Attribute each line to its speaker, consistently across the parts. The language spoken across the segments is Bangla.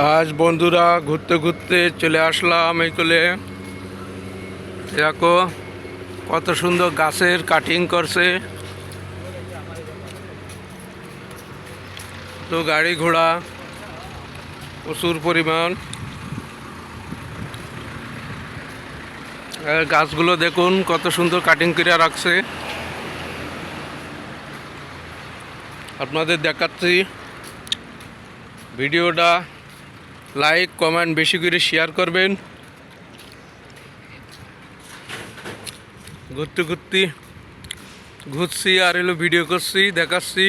Speaker 1: আজ বন্ধুরা ঘুরতে ঘুরতে চলে আসলাম এই চলে দেখো, কত সুন্দর গাছের কাটিং করছে। তো গাড়ি ঘোড়া, প্রচুর পরিমাণ। গাছগুলো দেখুন, কত সুন্দর কাটিং করে রাখছে। আপনাদের দেখাচ্ছি ভিডিওটা। লাইক কমেন্ট বেশি করে শেয়ার করবেন। ঘুরতে ঘুরতে ঘুরছি আর এলো ভিডিও করছি দেখাচ্ছি।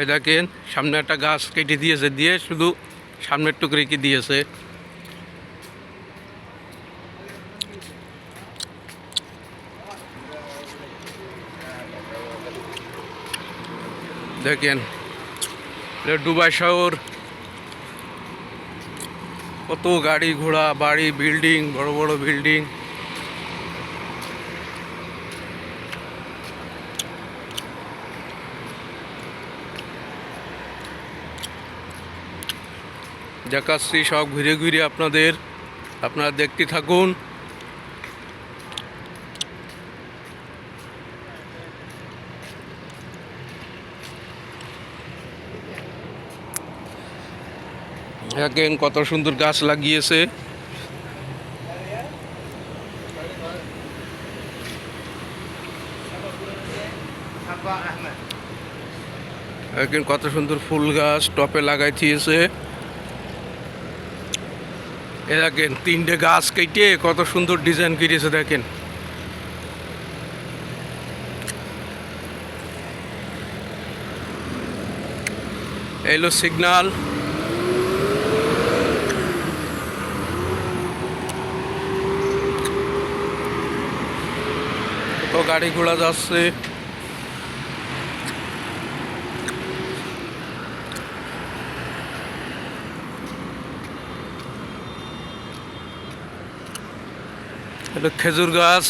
Speaker 1: এই দেখেন, সামনে একটা গাছ কেটে দিয়েছে, দিয়ে শুধু সামনের টুকরে কি দিয়েছে। দেখেন দুবাই শহর। কত গাড়ি ঘোড়া, বাড়ি, বিল্ডিং, বড় বড় বিল্ডিং। দেখাচ্ছি সব ঘুরে ঘুরে আপনাদের, আপনারা দেখতে থাকুন। দেখেন কত সুন্দর গাছ লাগিয়েছে। দেখেন কত সুন্দর ফুল গাছ টপে লাগাই এ দেখেন, তিনটে গাছ কেটে কত সুন্দর ডিজাইন করিয়েছে, দেখেন। এলো সিগনাল গাড়ি ঘোড়া যাচ্ছে। এটা খেজুর গাছ।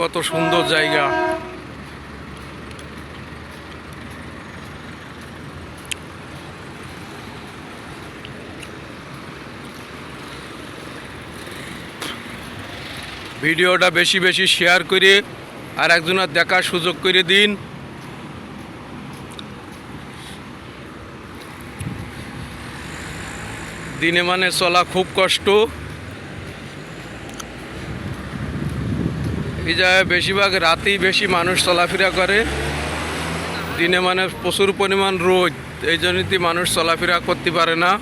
Speaker 1: কত সুন্দর জায়গা। ভিডিওটা বেশি বেশি শেয়ার করে আর একজনের দেখার সুযোগ করে দিন। দিনে মানে চলা খুব কষ্ট। এই জায়গায় বেশিরভাগ রাতেই বেশি মানুষ চলাফেরা করে। দিনে মানে প্রচুর পরিমাণ রোদ, এই জন্যই মানুষ চলাফেরা করতে পারে না।